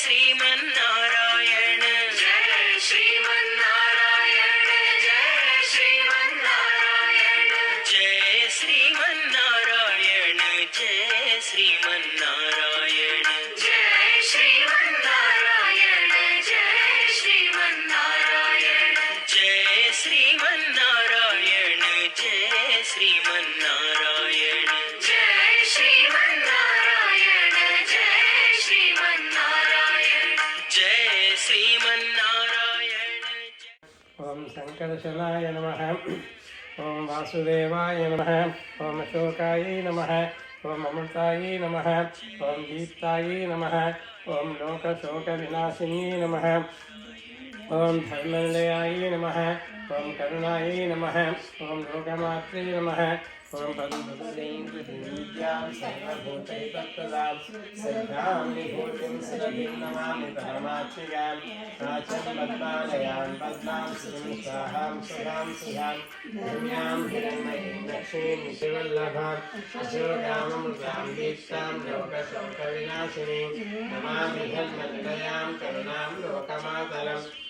శ్రీమన్నా सुदर्शनाय नमः। ॐ वासुदेवाय नमः। ॐ अशोकाय नमः। ॐ अमृताय नमः। ॐ दीप्ताय नमः। ॐ लोकशोकविनाशिन्यै नमः। ॐ धर्मनिलयायै नमः। ॐ करुणायै नमः, ॐ लोकमात्रे नमः, ॐ सर्वभूतैतत्तदाभूतिं सचिं नमामि परमात्मिकां प्राचं पद्मालयां पद्मां सुं स्वाहां सुधां सुधां पुण्यां शिवल्लभां, अशोकामृतां दीप्तां लोकशोकविनाशिनीं, नमामि धन्वन्तयां करुणां लोकमा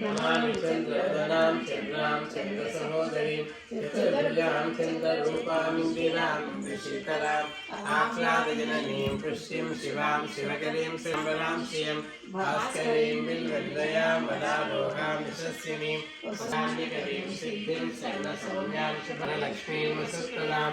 నమామి చంద్రవదనాం చంద్రాం చంద్రసహోదరీం చతుర్భుజాం చంద్రరూపామిందిరాం శీతలాం ఆహ్లాదజననీం పుష్టిం శివాం శివకరీం శంబరాం శ్రియం భాస్కరీం బిల్వదయాం వదాలోకాం యశస్వినీం సిద్ధిం శరణ సౌమ్యాం శుభలక్ష్మీం వసుప్రదాం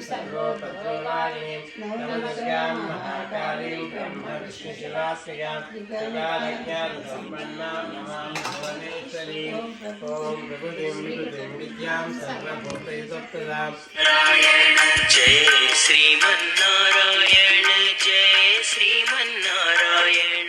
नमस्कार महाकाली ब्रह्म विश्वशिलास्यां सदाज्ञान जय श्रीमन्नारायण जय श्रीमन्नारायण।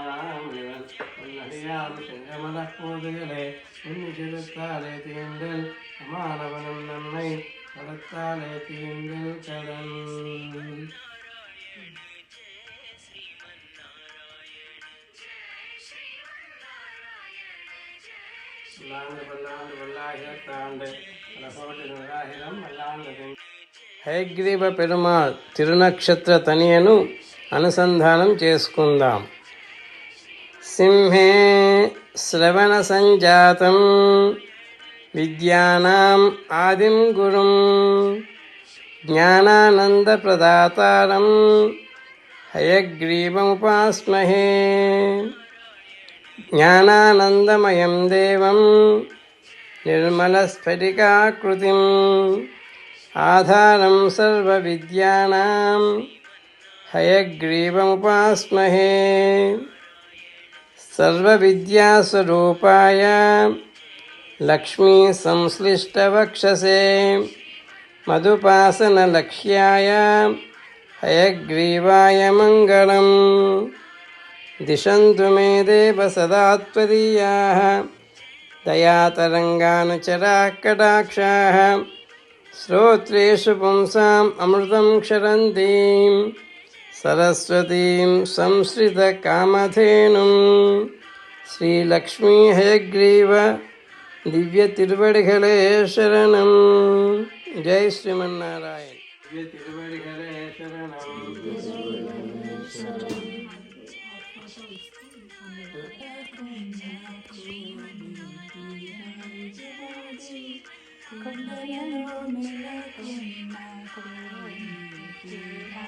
உன்னடியாம் செங்கமலப்போதுகளே உன்னி சிறுத்தாலே தீண்டல் சமானவனம் நம்மை கடத்தாலே தீண்டல் கடன் பல்லாண்டு பல்லாண்டு பல்லாயிரத்தாண்டு பல கோடி நூறாயிரம் பல்லாண்டு హయగ్రీవ పెరుమాళ్ తిరునక్షత్ర తనియను అనుసంధానం చేసుకుందాం సింహే శ్రవణ సంజాతం విద్యానాం ఆదిం గురుం జ్ఞానానందప్రదాతారం హయగ్రీవముపాస్మహే జ్ఞానానందమయం దేవం నిర్మలస్ఫటికాకృతిం ఆధారం సర్వవిద్యానాం सर्वविद्यास्वरूपाय लक्ष्मीसंश्लिष्टवक्षसे मधुपासनलक्ष्याय हयग्रीवाय मङ्गलम् दिशन्तु मे देव सदा त्वदीयाः दयातरङ्गानुचराः कटाक्षाः श्रोत्रेषु पुंसाम् अमृतं क्षरन्तीम् सरस्वतीं संश्रितकामधेनुं श्रीलक्ष्मीहयग्रीव दिव्यतिरुवडिगले शरणं जय श्रीमन्नारायण। दिव्यतिरुवडिगले शरणम्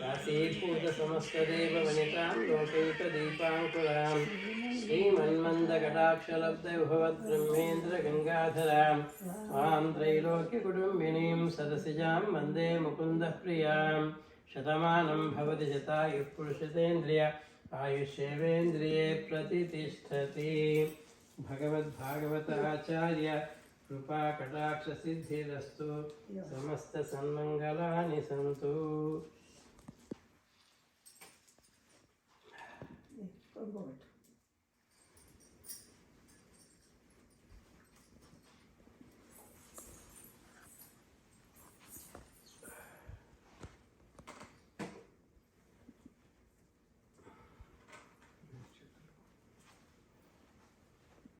काशीपूर्णसमस्तदेव वनितां लोकैकदीपाङ्कुरां श्रीमन्मन्दकटाक्षलब्धभवद्ब्रह्मेन्द्रगङ्गाधरां त्वां त्रैलोक्यकुटुम्बिनीं सदसिजां वन्दे मुकुन्दः प्रियां शतमानं भवति शतायुः पुरुषतेन्द्रिय आयुष्येवेन्द्रिये प्रतितिष्ठति भगवद्भागवताचार्य कृपाकटाक्षसिद्धिरस्तु समस्तसन्मङ्गलानि सन्तु or what?